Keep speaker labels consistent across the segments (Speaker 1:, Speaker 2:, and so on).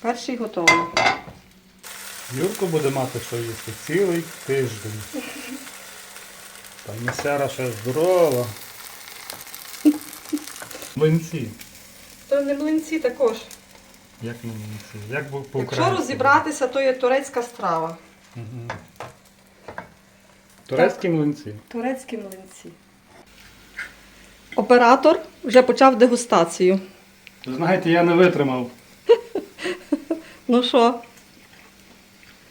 Speaker 1: Перший готовий.
Speaker 2: Юрко буде мати що їсти цілий тиждень. Там місяра ще здорова. Млинці.
Speaker 1: То не млинці також.
Speaker 2: Як на млинці? Як по
Speaker 1: Якщо розібратися, то є турецька страва.
Speaker 2: Угу. Турецькі млинці.
Speaker 1: Турецькі млинці. Оператор вже почав дегустацію.
Speaker 2: Знаєте, я не витримав.
Speaker 1: Ну що,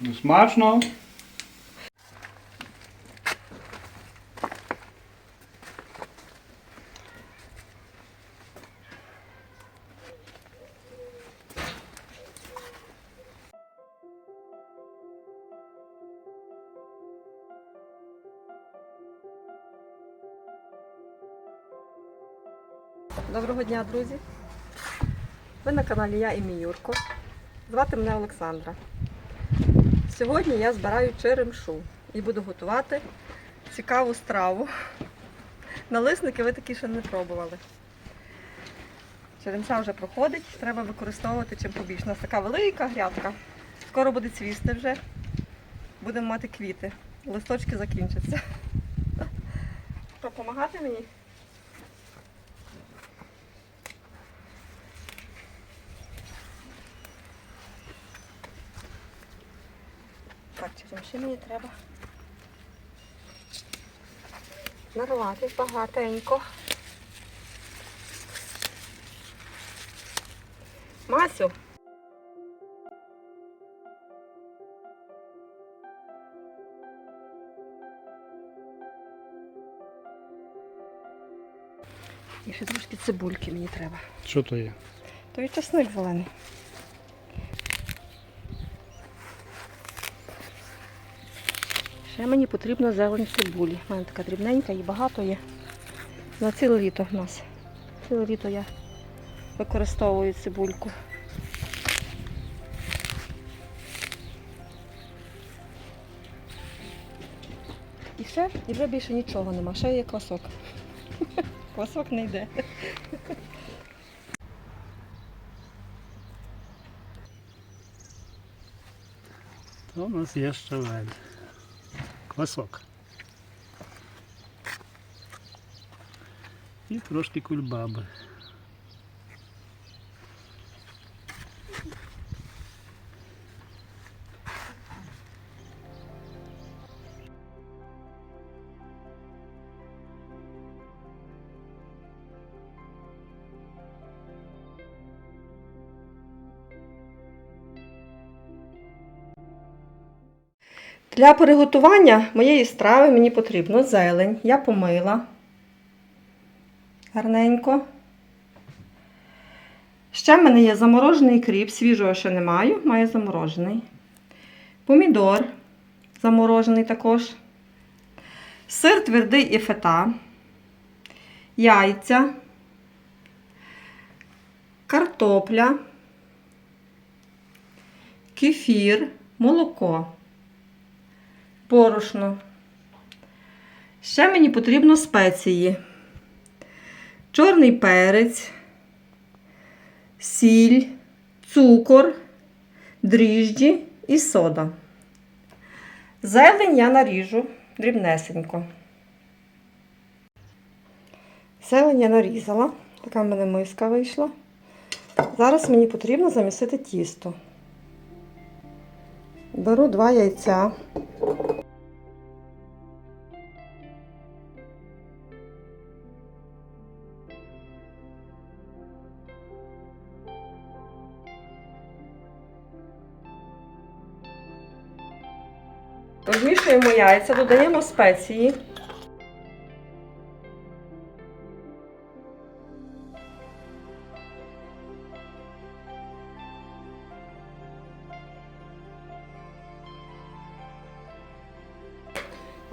Speaker 2: Ну, смачно.
Speaker 1: доброго дня, друзі. Ви на каналі Я і мій Юрко. Звати мене Олександра. Сьогодні я збираю черемшу і буду готувати цікаву страву. Налисники ви такі ще не пробували. Черемша вже проходить, треба використовувати чим побільше. У нас така велика грядка. Скоро буде цвісти вже. Будемо мати квіти. Листочки закінчаться. Допомагати мені? Так, черемші мені треба нарвати багатенько. Масю. І ще трошки цибульки мені треба.
Speaker 2: Що то є?
Speaker 1: То і чесник зелений. Ще мені потрібно зелень цибулі. У мене така дрібненька і багато є. На ціле літо в нас. Ціле літо я використовую цибульку. І все, і вже більше нічого нема. Ще є квасок. Квасок не йде.
Speaker 2: У нас є щавель. Квасок. І трошки кульбаби.
Speaker 1: Для приготування моєї страви мені потрібно зелень. Я помила гарненько. Ще в мене є заморожений кріп, свіжого ще не маю, маю заморожений. Помідор заморожений також. Сир твердий і фета. Яйця. Картопля. Кефір, молоко борошно. Ще мені потрібно спеції. Чорний перець, сіль, цукор, дріжджі і сода. Зелень я наріжу дрібнесенько. Зелень я нарізала. Така в мене миска вийшла. Зараз мені потрібно замісити тісто. Беру два яйця. Яйця, додаємо спеції.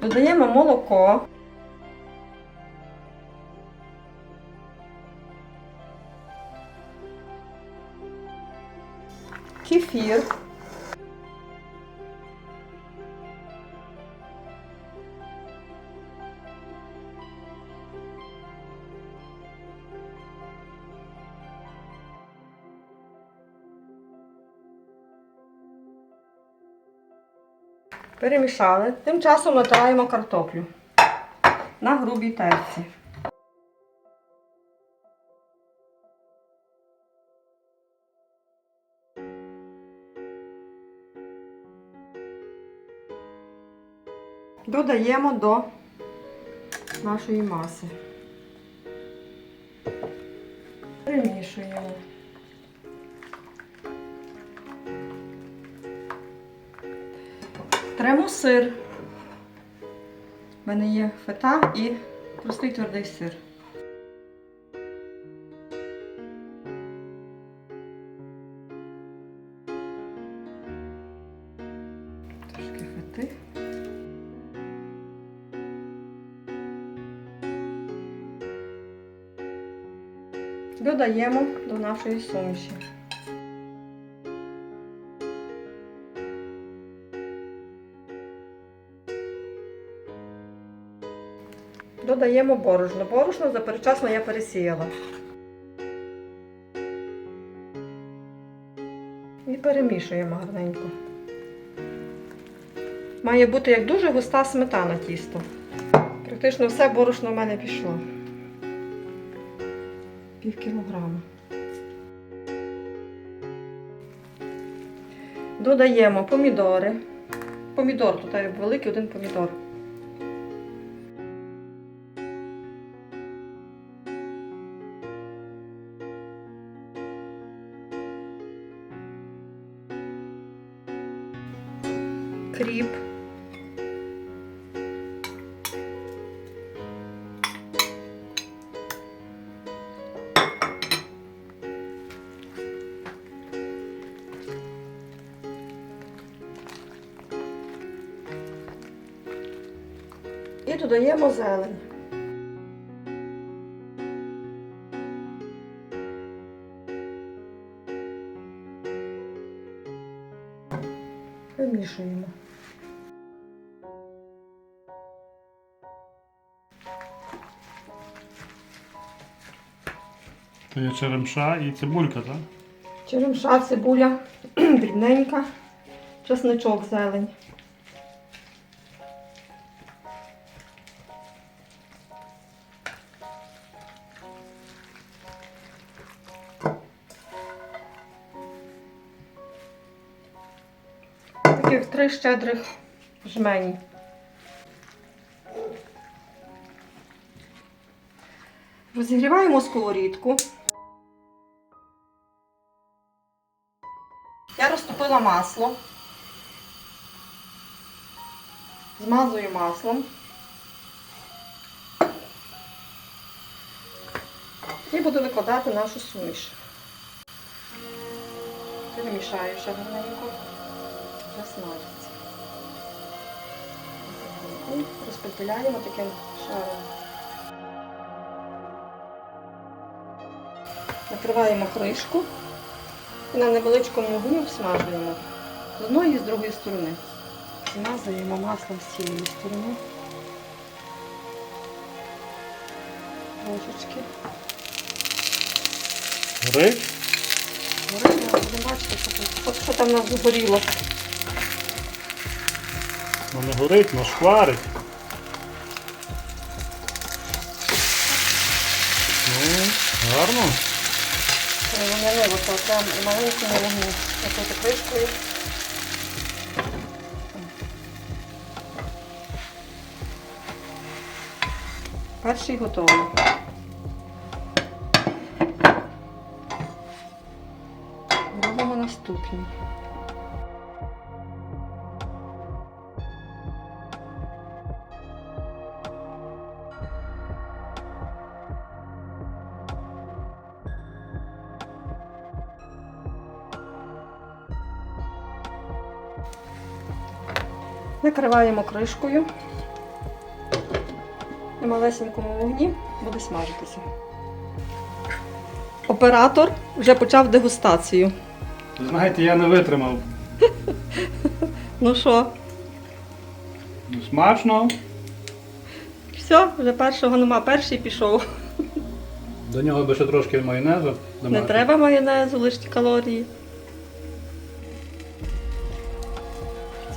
Speaker 1: Додаємо молоко. Кефір. Перемішали. Тим часом натираємо картоплю на грубій терці. Додаємо до нашої маси. Перемішуємо. Тремо сир. У мене є фета і простий твердий сир. Трошки фети. Додаємо до нашої суміші. Додаємо борошно. Борошно заперечасно я пересіяла. І перемішуємо гарненько. Має бути як дуже густа сметана тісто. Практично все борошно в мене пішло. Пів кілограма. Додаємо помідори. Помідор, тут великий один помідор. Кріп. І додаємо зелень. Вимішуємо.
Speaker 2: То є черемша і цибулька, так?
Speaker 1: Черемша, цибуля, дрібненька, чесничок, зелень. Таких три щедрих жмені. Розігріваємо сковорідку. Я масло. Змазую маслом. І буду викладати нашу суміш. Перемішаю ще гарненько. Вже смажиться. Розподіляємо таким шаром. Накриваємо кришку. На невеличкому вогню обсмажуємо з одної і з другої сторони. Змазуємо маслом з цієї сторони. Трошечки.
Speaker 2: Горить?
Speaker 1: Горить, але будемо бачити, що, тут- от що там у нас згоріло.
Speaker 2: Ну не горить, ну шкварить. Ну, гарно.
Speaker 1: Вогняниво, то прям маленькими вогню. Накрити кришкою. Перший готовий. Накриваємо кришкою. На малесенькому вогні буде смажитися. Оператор вже почав дегустацію.
Speaker 2: Знаєте, я не витримав.
Speaker 1: Ну що,
Speaker 2: Ну, смачно.
Speaker 1: все, вже першого нема, перший пішов.
Speaker 2: До нього би ще трошки майонезу.
Speaker 1: Не треба майонезу, лише калорії.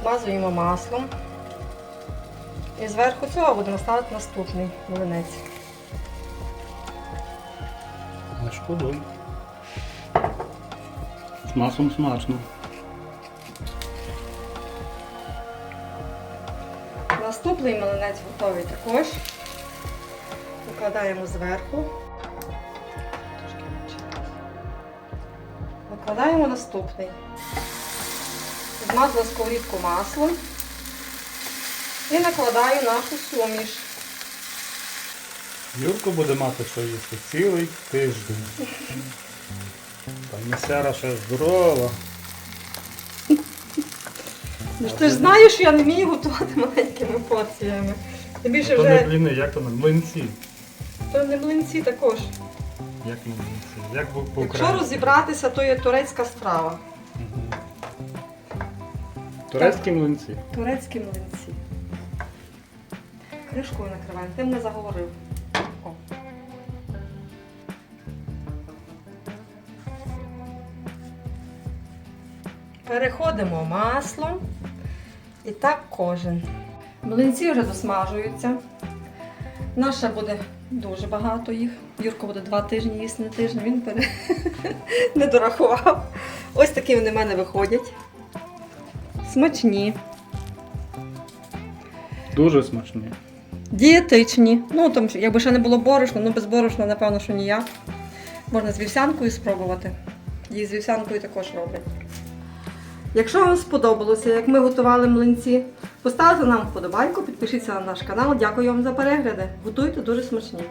Speaker 1: Змазуємо маслом. І зверху цього будемо ставити наступний млинець.
Speaker 2: Не шкодуй. З маслом смачно.
Speaker 1: Наступний млинець готовий також. Викладаємо зверху. Трошки менше. Викладаємо наступний. Змазала сковорідку маслом. І накладаю нашу суміш.
Speaker 2: Юрко буде мати що їсти цілий тиждень. Пані Сяра ще здорова.
Speaker 1: Ну ж ти ж знаєш, що я не вмію готувати маленькими порціями. Тим більше
Speaker 2: То не
Speaker 1: вже
Speaker 2: бліни, як то на млинці.
Speaker 1: то не млинці також.
Speaker 2: Як на млинці? Як по
Speaker 1: Якщо розібратися, то є турецька страва.
Speaker 2: Турецькі млинці.
Speaker 1: Турецькі млинці. Кришкою накриваємо, ти мене заговорив. О. Переходимо маслом. І так кожен. Млинці вже досмажуються. Наша буде дуже багато їх. Юрко буде два тижні їсти на тиждень, він пере... не дорахував. Ось такі вони в мене виходять. Смачні.
Speaker 2: Дуже смачні.
Speaker 1: Дієтичні. Ну, там, якби ще не було борошна, ну без борошна, напевно, що ніяк. Можна з вівсянкою спробувати. Її з вівсянкою також роблять. Якщо вам сподобалося, як ми готували млинці, поставте нам вподобайку, підпишіться на наш канал. Дякую вам за перегляди. Готуйте дуже смачні.